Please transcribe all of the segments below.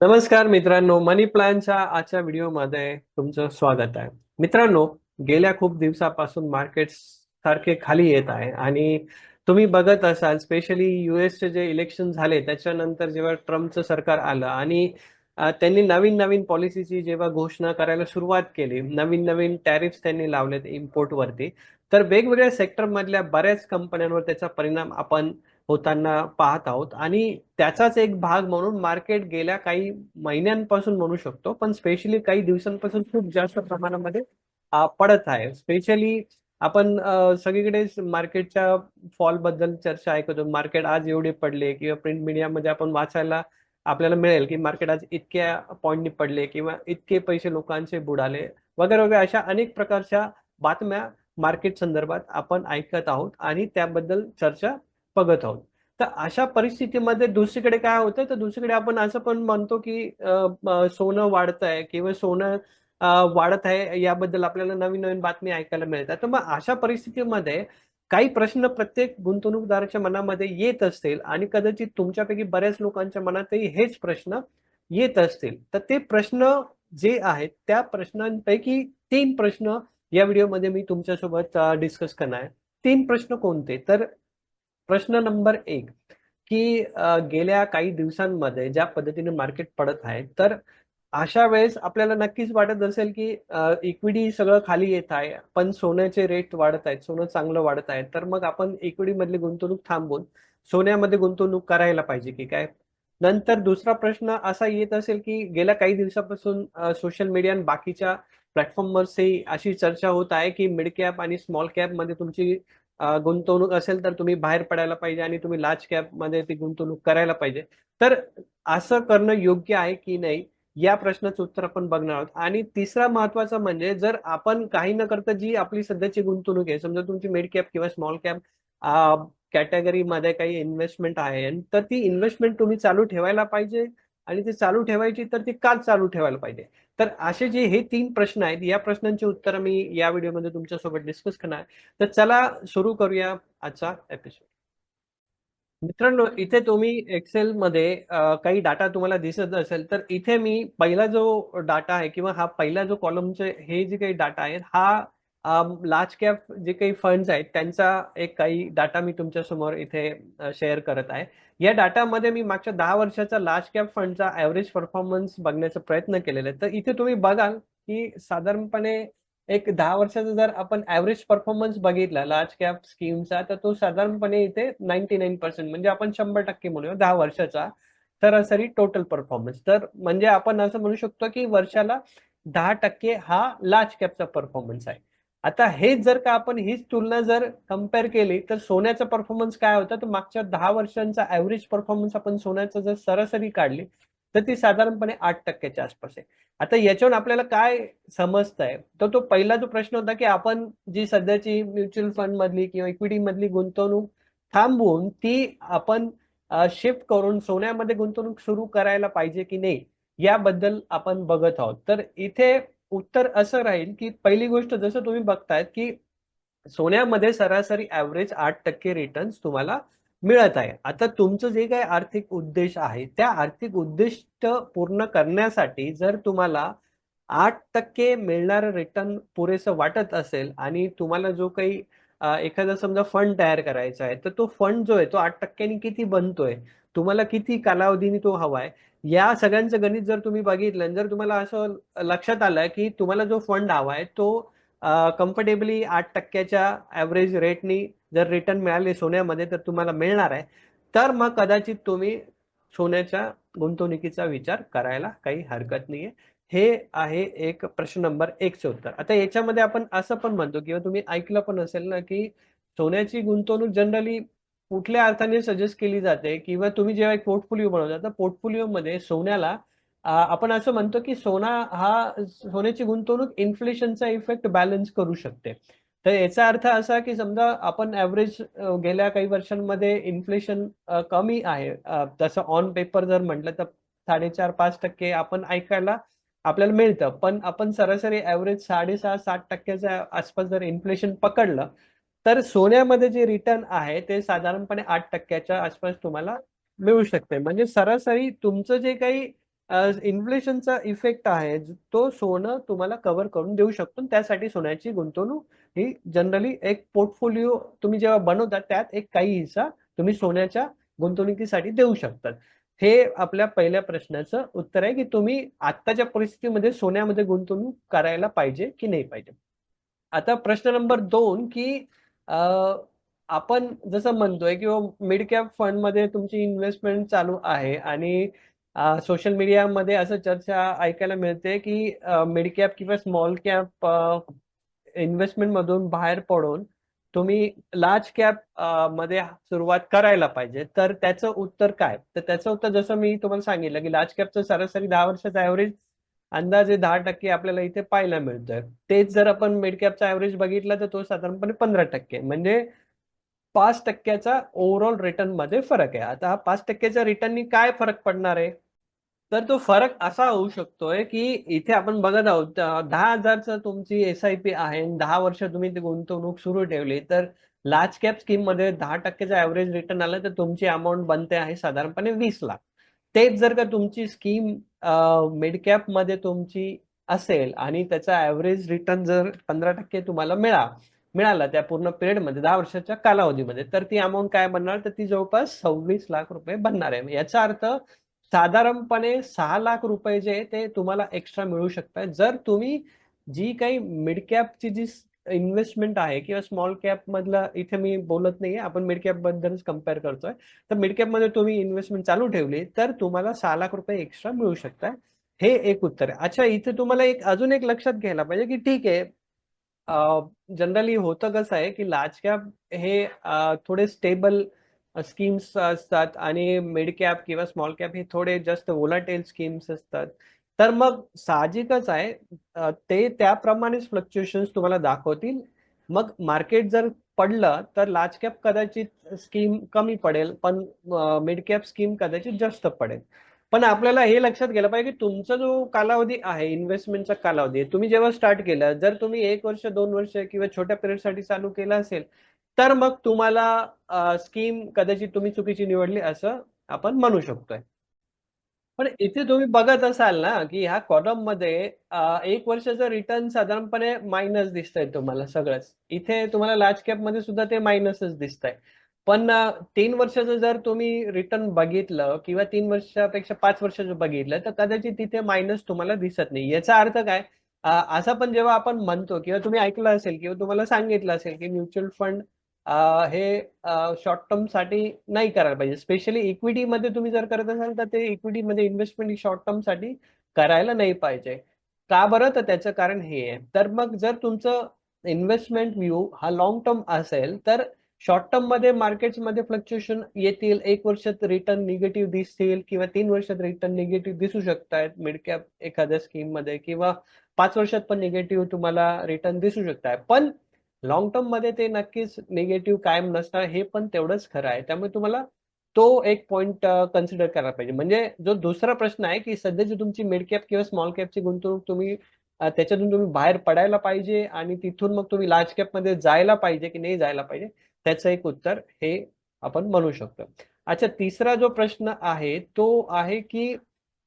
नमस्कार मित्रांनो मनी प्लॅनच्या आजच्या व्हिडिओमध्ये तुमचं स्वागत आहे. मित्रांनो गेल्या खूप दिवसापासून मार्केट सारखे खाली येत आहे आणि तुम्ही बघत असाल स्पेशली युएसचे जे इलेक्शन झाले त्याच्यानंतर जेव्हा ट्रम्पचं सरकार आलं आणि त्यांनी नवीन नवीन पॉलिसीची जेव्हा घोषणा करायला सुरुवात केली नवीन नवीन टॅरिफ्स त्यांनी लावलेत इम्पोर्टवरती तर वेगवेगळ्या सेक्टरमधल्या बऱ्याच कंपन्यांवर त्याचा परिणाम आपण होताना पाहत आहोत. आणि त्याचाच एक भाग म्हणून मार्केट गेल्या काही महिन्यांपासून म्हणू शकतो पण स्पेशली काही दिवसांपासून खूप जास्त प्रमाणामध्ये पडत आहे. स्पेशली आपण सगळीकडे मार्केटच्या फॉलबद्दल चर्चा ऐकतो. मार्केट आज एवढे पडले किंवा प्रिंट मीडियामध्ये आपण वाचायला आपल्याला मिळेल की मार्केट आज इतक्या पॉईंटनी पडले किंवा इतके पैसे लोकांचे बुडाले वगैरे वगैरे अशा अनेक प्रकारच्या बातम्या मार्केट संदर्भात आपण ऐकत आहोत. आणि त्याबद्दल चर्चा बघत आहोत. तर अशा परिस्थितीमध्ये दुसरीकडे काय होतं? तर दुसरीकडे आपण असं पण म्हणतो की सोनं वाढत आहे किंवा सोनं वाढत आहे याबद्दल आपल्याला नवीन नवीन बातमी ऐकायला मिळतात. तर मग अशा परिस्थितीमध्ये काही प्रश्न प्रत्येक गुंतवणूकदाराच्या मनामध्ये येत असतील आणि कदाचित तुमच्यापैकी बऱ्याच लोकांच्या मनातही हेच प्रश्न येत असतील. तर ते प्रश्न जे आहेत त्या प्रश्नांपैकी तीन प्रश्न या व्हिडिओमध्ये मी तुमच्यासोबत डिस्कस करणार आहे. तीन प्रश्न कोणते? तर प्रश्न नंबर एक की गेल्या काही दिवसांमध्ये ज्या पद्धतीने मार्केट पडत आहे तर अशा वेळेस आपल्याला नक्कीच वाटत असेल की इक्विटी सगळं खाली येत आहे पण सोन्याचे रेट वाढत आहेत सोनं चांगलं वाढत आहे तर मग आपण इक्विटी मधली गुंतवणूक थांबून सोन्यामध्ये गुंतवणूक करायला पाहिजे की काय? नंतर दुसरा प्रश्न असा येत असेल की गेल्या काही दिवसापासून सोशल मीडिया आणि बाकीच्या प्लॅटफॉर्मवरही अशी चर्चा होत आहे की मिड कॅप आणि स्मॉल कॅपमध्ये तुमची गुंतवणूक असेल तर तुम्ही बाहेर पडायला पाहिजे आणि तुम्ही लार्ज कॅपमध्ये ती गुंतवणूक करायला पाहिजे. तर असं करणं योग्य आहे की नाही या प्रश्नाचं उत्तर आपण बघणार आहोत. आणि तिसरा महत्त्वाचा म्हणजे जर आपण काही न करता जी आपली सध्याची गुंतवणूक आहे समजा तुमची मिड कॅप किंवा स्मॉल कॅप कॅटेगरी मध्ये काही इन्व्हेस्टमेंट आहे आणि तर ती इन्व्हेस्टमेंट तुम्ही चालू ठेवायला पाहिजे आणि ती चालू ठेवायची तर ती का चालू ठेवायला पाहिजे. तर असे जे हे तीन प्रश्न आहेत या प्रश्नांची उत्तर मी या व्हिडिओमध्ये तुमच्यासोबत डिस्कस करणार. आहे. तर चला सुरू करूया आजचा एपिसोड मित्रांनो इथे तुम्ही एक्सेल मध्ये काही डाटा तुम्हाला दिसत असेल तर इथे मी पहिला जो डाटा आहे किंवा हा पहिला जो कॉलमचे हे जे काही डाटा आहेत हा लार्ज कॅप जे काही फंड्स आहेत त्यांचा एक काही डाटा मी तुमच्यासमोर इथे शेअर करत आहे. या डाटामध्ये मी मागच्या दहा वर्षाचा लार्ज कॅप फंडचा ऍव्हरेज परफॉर्मन्स बघण्याचा प्रयत्न केलेला आहे. तर इथे तुम्ही बघाल की साधारणपणे एक दहा वर्षाचा जर आपण ऍव्हरेज परफॉर्मन्स बघितला लार्ज कॅप स्कीमचा तर तो साधारणपणे इथे नाईन्टी नाईन पर्सेंट म्हणजे आपण शंभर टक्के म्हणूया दहा वर्षाचा सरासरी टोटल परफॉर्मन्स तर म्हणजे आपण असं म्हणू शकतो की वर्षाला दहा टक्के हा लार्ज कॅपचा परफॉर्मन्स आहे. आता हेच जर का आपण हीच तुलना जर कंपेअर केली तर सोन्याचा परफॉर्मन्स काय होता? तर मागच्या दहा वर्षांचा ऍव्हरेज परफॉर्मन्स आपण सोन्याचा जर सरासरी काढली तर ती साधारणपणे आठ टक्क्याच्या आसपास आहे. आता याच्यावरून आपल्याला काय समजतंय तर तो पहिला जो प्रश्न होता की आपण जी सध्याची म्युच्युअल फंड मधली किंवा इक्विटी मधली गुंतवणूक थांबवून ती आपण शिफ्ट करून सोन्यामध्ये गुंतवणूक सुरू करायला पाहिजे की नाही याबद्दल आपण बघत आहोत. तर इथे उत्तर असं राहील की पहिली गोष्ट जसं तुम्ही बघतायत की सोन्यामध्ये सरासरी ऍव्हरेज आठ टक्के रिटर्न्स तुम्हाला मिळत आहे. आता तुमचं जे काही आर्थिक उद्देश आहे त्या आर्थिक उद्दिष्ट पूर्ण करण्यासाठी जर तुम्हाला आठ टक्के मिळणारं रिटर्न पुरेसं वाटत असेल आणि तुम्हाला जो काही एखादा समजा फंड तयार करायचा आहे तर तो फंड जो आहे तो आठ टक्क्यांनी किती बनतोय? तुम्हाला किती कालावधीने तो हवाय? या सगळ्यांचं गणित जर तुम्ही बघितलं जर तुम्हाला असं लक्षात आलं की तुम्हाला जो फंड हवा आहे तो कम्फर्टेबली आठ टक्क्याच्या ऍव्हरेज रेटनी जर रिटर्न मिळाले सोन्यामध्ये तर तुम्हाला मिळणार आहे. तर मग कदाचित तुम्ही सोन्याच्या गुंतवणुकीचा विचार करायला काही हरकत नाहीये. हे आहे एक प्रश्न नंबर एकचे उत्तर. आता याच्यामध्ये आपण असं पण म्हणतो किंवा तुम्ही ऐकलं पण असेल ना की सोन्याची गुंतवणूक जनरली कुठल्या अर्थाने सजेस्ट केली जाते किंवा तुम्ही जेव्हा एक पोर्टफोलिओ बनवता तर पोर्टफोलिओमध्ये सोन्याला आपण असं म्हणतो की सोना हा सोन्याची गुंतवणूक इन्फ्लेशनचा इफेक्ट बॅलन्स करू शकते. तर याचा अर्थ असा की समजा आपण ऍव्हरेज गेल्या काही वर्षांमध्ये इन्फ्लेशन कमी आहे. तसं ऑन पेपर जर म्हटलं तर साडेचार पाच टक्के आपण ऐकायला आपल्याला मिळतं. पण आपण सरासरी ऍव्हरेज साडेसहा सात टक्क्याच्या आसपास जर इन्फ्लेशन पकडलं तर सोन्यामध्ये जे रिटर्न आहे ते साधारणपणे आठ टक्क्याच्या आसपास तुम्हाला मिळू शकते. म्हणजे सरासरी तुमचं जे काही इन्फ्लेशनचा इफेक्ट आहे तो सोनं तुम्हाला कव्हर करून देऊ शकतो त्यासाठी सोन्याची गुंतवणूक ही जनरली एक पोर्टफोलिओ तुम्ही जेव्हा बनवता त्यात एक काही हिस्सा तुम्ही सोन्याच्या गुंतवणुकीसाठी देऊ शकतात. हे आपल्या पहिल्या प्रश्नाचं उत्तर आहे की तुम्ही आत्ताच्या परिस्थितीमध्ये सोन्यामध्ये गुंतवणूक करायला पाहिजे की नाही पाहिजे? आता प्रश्न नंबर दोन की आपण जसं म्हणतोय की मिड कॅप फंडमध्ये तुमची इन्व्हेस्टमेंट चालू आहे आणि सोशल मीडियामध्ये असं चर्चा ऐकायला मिळते की मिड कॅप किंवा स्मॉल कॅप इन्व्हेस्टमेंट मधून बाहेर पडून तुम्ही लार्ज कॅपमध्ये सुरुवात करायला पाहिजे. तर त्याचं उत्तर काय? तर त्याचं उत्तर जसं मी तुम्हाला सांगितलं की लार्ज कॅपचं सरासरी दहा वर्षाचा ऍव्हरेज अंदाजे दहा टक्के आपल्याला इथे पाहायला मिळतोय. तेच जर आपण मेडकॅपचा ॲव्हरेज ऍव्हरेज बघितला तर तो साधारणपणे पंधरा टक्के. म्हणजे पाच टक्क्याचा ओव्हरऑल रिटर्नमध्ये फरक आहे. आता हा पाच टक्क्याच्या रिटर्ननी काय फरक पडणार आहे? तर तो फरक असा होऊ शकतोय की इथे आपण बघत आहोत दहा हजारचं तुमची एस आय पी आहे दहा वर्ष तुम्ही ती गुंतवणूक सुरू ठेवली तर लार्ज कॅप स्कीममध्ये दहा टक्केचा ऍव्हरेज रिटर्न आला तर तुमची अमाऊंट बनते आहे साधारणपणे वीस लाख. तेच जर का तुमची स्कीम मिडकॅपमध्ये तुमची असेल आणि त्याचा ऍव्हरेज रिटर्न जर पंधरा टक्के तुम्हाला मिळा मिळाला त्या पूर्ण पिरियडमध्ये दहा वर्षाच्या कालावधीमध्ये तर ती अमाऊंट काय बनणार? तर ती जवळपास सव्वीस लाख रुपये बनणार आहे. याचा अर्थ साधारणपणे सहा लाख रुपये जे ते तुम्हाला एक्स्ट्रा मिळू शकतात जर तुम्ही जी काही मिडकॅपची जी इन्व्हेस्टमेंट आहे किंवा स्मॉल कॅप मधला इथे मी बोलत नाहीये आपण मिड कॅप बद्दलच कंपेअर करतोय. तर मिड कॅपमध्ये तुम्ही इन्व्हेस्टमेंट चालू ठेवली तर तुम्हाला सहा लाख रुपये एक्स्ट्रा मिळू शकतात. हे एक उत्तर आहे. अच्छा इथे तुम्हाला एक अजून एक लक्षात घ्यायला पाहिजे की ठीक आहे जनरली होतं कसं आहे की लार्ज कॅप हे थोडे स्टेबल स्कीम्स असतात आणि मिड कॅप किंवा स्मॉल कॅप हे थोडे जास्त वोलाटेल स्कीम्स असतात. तर मग साहजिकच आहे. ते त्याप्रमाणेच फ्लक्च्युएशन तुम्हाला दाखवतील. मग मार्केट जर पडलं तर लार्ज कॅप कदाचित स्कीम कमी पडेल पण मिड कॅप स्कीम कदाचित जास्त पडेल. पण आपल्याला हे लक्षात गेलं पाहिजे की तुमचा जो कालावधी आहे इन्व्हेस्टमेंटचा कालावधी तुम्ही जेव्हा स्टार्ट केलं जर तुम्ही एक वर्ष दोन वर्ष किंवा छोट्या पिरियडसाठी चालू केलं असेल तर मग तुम्हाला स्कीम कदाचित तुम्ही चुकीची निवडली असं आपण म्हणू शकतोय. पण इथे तुम्ही बघत असाल ना की ह्या कॉलममध्ये एक वर्षाचं रिटर्न साधारणपणे मायनस दिसतंय तुम्हाला सगळंच. इथे तुम्हाला लार्ज कॅपमध्ये सुद्धा ते मायनसच दिसतंय. पण तीन वर्षाचं जर तुम्ही रिटर्न बघितलं किंवा तीन वर्षापेक्षा पाच वर्षाचं बघितलं तर कदाचित तिथे मायनस तुम्हाला दिसत नाही. याचा अर्थ काय? असं पण जेव्हा आपण म्हणतो किंवा तुम्ही ऐकलं असेल किंवा तुम्हाला सांगितलं असेल की म्युच्युअल फंड हे शॉर्ट टर्मसाठी नाही करायला पाहिजे. स्पेशली इक्विटीमध्ये तुम्ही जर करत असाल तर ते इक्विटीमध्ये इन्व्हेस्टमेंट शॉर्ट टर्मसाठी करायला नाही पाहिजे. का बरं? तर त्याचं कारण हे आहे. तर मग जर तुमचं इन्व्हेस्टमेंट व्ह्यू हा लॉंग टर्म असेल तर शॉर्ट टर्ममध्ये मार्केट्समध्ये फ्लक्च्युएशन येतील. एक वर्षात रिटर्न निगेटिव्ह दिसतील किंवा तीन वर्षात रिटर्न निगेटिव्ह दिसू शकतात. मिड कॅप एखाद्या स्कीममध्ये किंवा पाच वर्षात पण निगेटिव्ह तुम्हाला रिटर्न दिसू शकतात. पण लॉंग टर्ममध्ये ते नक्कीच निगेटिव्ह कायम नसणार हे पण तेवढंच खरं आहे. त्यामुळे तुम्हाला तो एक पॉइंट कन्सिडर करायला पाहिजे. म्हणजे जो दुसरा प्रश्न आहे की सध्याची तुमची मिड कॅप किंवा स्मॉल कॅपची गुंतवणूक तुम्ही त्याच्यातून तुम्ही बाहेर पडायला पाहिजे आणि तिथून मग तुम्ही लार्ज कॅपमध्ये जायला पाहिजे की नाही जायला पाहिजे त्याचं एक उत्तर हे आपण म्हणू शकतो. अच्छा तिसरा जो प्रश्न आहे तो आहे की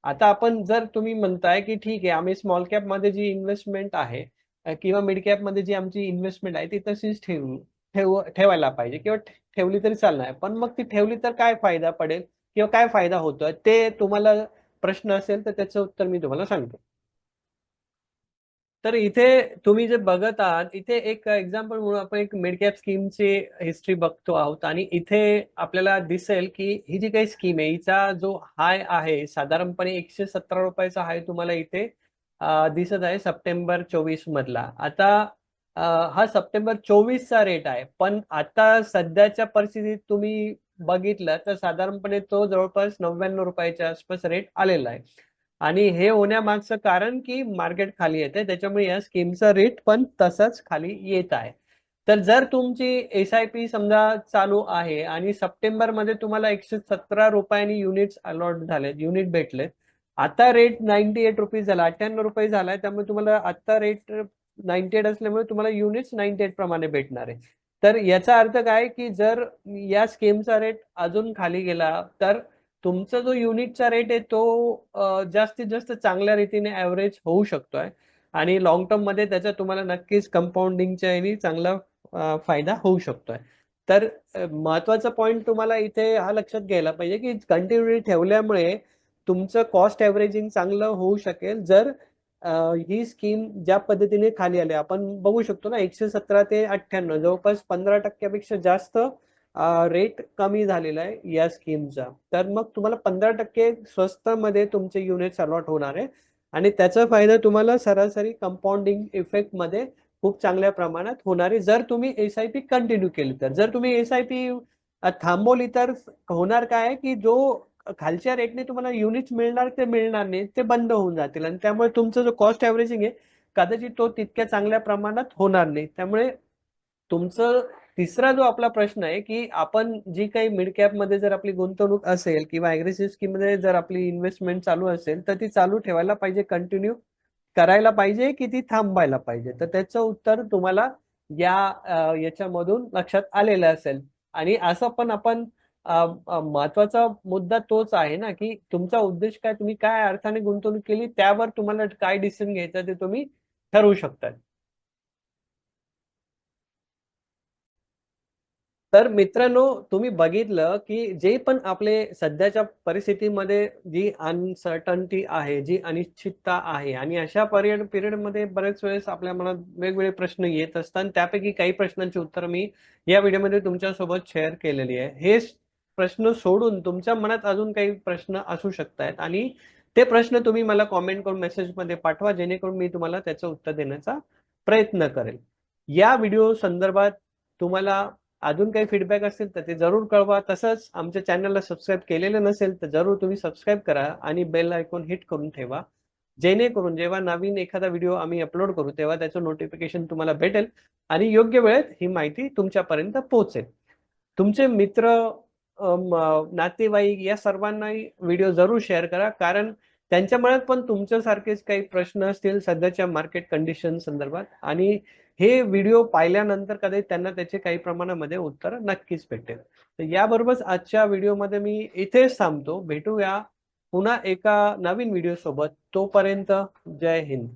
आता आपण जर तुम्ही म्हणताय की ठीक आहे आम्ही स्मॉल कॅपमध्ये जी इन्व्हेस्टमेंट आहे किंवा मिड कॅपमध्ये जी आमची इन्व्हेस्टमेंट आहे ती तशीच ठेवू ठेव ठेवायला पाहिजे. किंवा ठेवली तरी चालणार. पण मग ती ठेवली तर काय फायदा पडेल? किंवा काय फायदा होतोय? ते तुम्हाला प्रश्न असेल तर त्याचं उत्तर मी तुम्हाला सांगतो. तर इथे तुम्ही जे बघत आहात इथे एक एक्झाम्पल म्हणून आपण एक मिड कॅप स्कीमची हिस्ट्री बघतो आहोत. आणि इथे आपल्याला दिसेल की ही जी काही स्कीम आहे हिचा जो हाय आहे साधारणपणे एकशे सतरा रुपयाचा हाय तुम्हाला इथे दिसत आहे सप्टेंबर चोवीस मधला. आता हा सप्टेंबर चोवीसचा रेट आहे. पण आता सध्याच्या परिस्थितीत तुम्ही बघितलं तर साधारणपणे तो जवळपास नव्याण्णव रुपयाच्या आसपास रेट आलेला आहे. आणि हे होण्यामागचं कारण की मार्केट खाली येते. त्याच्यामुळे या स्कीमचा रेट पण तसंच खाली येत आहे. तर जर तुमची एस आय पी समजा चालू आहे आणि सप्टेंबरमध्ये तुम्हाला एकशे सतरा रुपयांनी युनिट्स अलॉट झाले युनिट भेटलेत आता रेट नाईन्टी एट रुपीज झाला अठ्ठ्याण्णव रुपये झालाय त्यामुळे तुम्हाला आता रेट नाईन्टी एट असल्यामुळे तुम्हाला युनिट्स नाईन्टी एट प्रमाणे भेटणार आहे. तर याचा अर्थ काय की जर या स्कीमचा रेट अजून खाली गेला तर तुमचा जो युनिटचा रेट आहे तो जास्तीत जास्त चांगल्या रीतीने ॲव्हरेज होऊ शकतोय. आणि लॉंग टर्ममध्ये त्याचा तुम्हाला नक्कीच कंपाऊंडिंगच्या चांगला फायदा होऊ शकतोय. तर महत्त्वाचा पॉईंट तुम्हाला इथे हा लक्षात घ्यायला पाहिजे की कंटिन्युटी ठेवल्यामुळे तुमचं कॉस्ट ॲव्हरेजिंग चांगलं होऊ शकेल. जर ही स्कीम ज्या पद्धतीने खाली आली आपण बघू शकतो ना एकशे सतरा ते अठ्ठ्याण्णव जवळपास पंधरा टक्क्यापेक्षा जास्त रेट कमी झालेला आहे या स्कीमचा तर मग तुम्हाला पंधरा टक्के स्वस्तामध्ये तुमचे युनिट अलॉट होणार आहे. आणि त्याचा फायदा तुम्हाला सरासरी कंपाऊंडिंग इफेक्टमध्ये खूप चांगल्या प्रमाणात होणार आहे. जर तुम्ही एस आय पी कंटिन्यू केली तर. जर तुम्ही एस आय पी थांबवली तर होणार काय की जो खालच्या रेटने तुम्हाला युनिट्स मिळणार ते मिळणार नाही ते बंद होऊन जातील. आणि त्यामुळे तुमचा जो कॉस्ट ॲव्हरेजिंग आहे कदाचित तो तितक्या चांगल्या प्रमाणात होणार नाही. त्यामुळे तुमचं तिसरा जो आपला प्रश्न आहे की आपण जी काही मिड कॅपमध्ये जर आपली गुंतवणूक असेल किंवा अग्रेसिव्ह स्कीममध्ये जर आपली इन्व्हेस्टमेंट चालू असेल तर ती चालू ठेवायला पाहिजे कंटिन्यू करायला पाहिजे की ती थांबायला पाहिजे? तर त्याचं उत्तर तुम्हाला या याच्यामधून लक्षात आलेलं असेल. आणि असं पण आपण महत्त्वाचा मुद्दा तोच आहे ना की तुमचा उद्देश काय तुम्ही काय अर्थाने गुंतवणूक केली त्यावर तुम्हाला काय डिसिजन घ्यायचं ते तुम्ही ठरवू शकता तर मित्रांनो तुम्ही बघितलं की जे पण आपले सध्याच्या परिस्थितीमध्ये जी अनसर्टन्टी आहे जी अनिश्चितता आहे आणि अशा पिरियड पिरियडमध्ये बरेच वेळेस आपल्या मनात वेगवेगळे प्रश्न येत असतात आणि त्यापैकी काही प्रश्नांची उत्तर मी या व्हिडिओमध्ये तुमच्यासोबत शेअर केलेली आहे. हे प्रश्न सोडून तुमच्या मनात अजून काही प्रश्न असू शकतात आणि ते प्रश्न तुम्ही मला कॉमेंट करून मेसेजमध्ये पाठवा जेणेकरून मी तुम्हाला त्याचं उत्तर देण्याचा प्रयत्न करेल. या व्हिडिओ संदर्भात तुम्हाला अजून काही फीडबॅक असतील तर ते जरूर कळवा. तसंच आमच्या चॅनलला सबस्क्राईब केलेलं नसेल तर जरूर तुम्ही सबस्क्राईब करा आणि बेल आयकॉन हिट करून ठेवा. जेणेकरून जेव्हा नवीन एखादा व्हिडिओ आम्ही अपलोड करू तेव्हा त्याचं नोटिफिकेशन तुम्हाला भेटेल आणि योग्य वेळेत ही माहिती तुमच्यापर्यंत पोहोचेल. तुमचे मित्र नातेवाईक या सर्वांनाही व्हिडिओ जरूर शेअर करा. कारण त्यांच्या मनात पण तुमच्यासारखेच काही प्रश्न असतील सध्याच्या मार्केट कंडिशन संदर्भात. आणि हे व्हिडिओ पाहिल्यानंतर कदाचित त्यांना त्याचे काही प्रमाणामध्ये उत्तर नक्कीच भेटेल. तर याबरोबरच आजच्या व्हिडिओमध्ये मी इथेच थांबतो. भेटूया पुन्हा एका नवीन व्हिडिओ सोबत तोपर्यंत जय हिंद.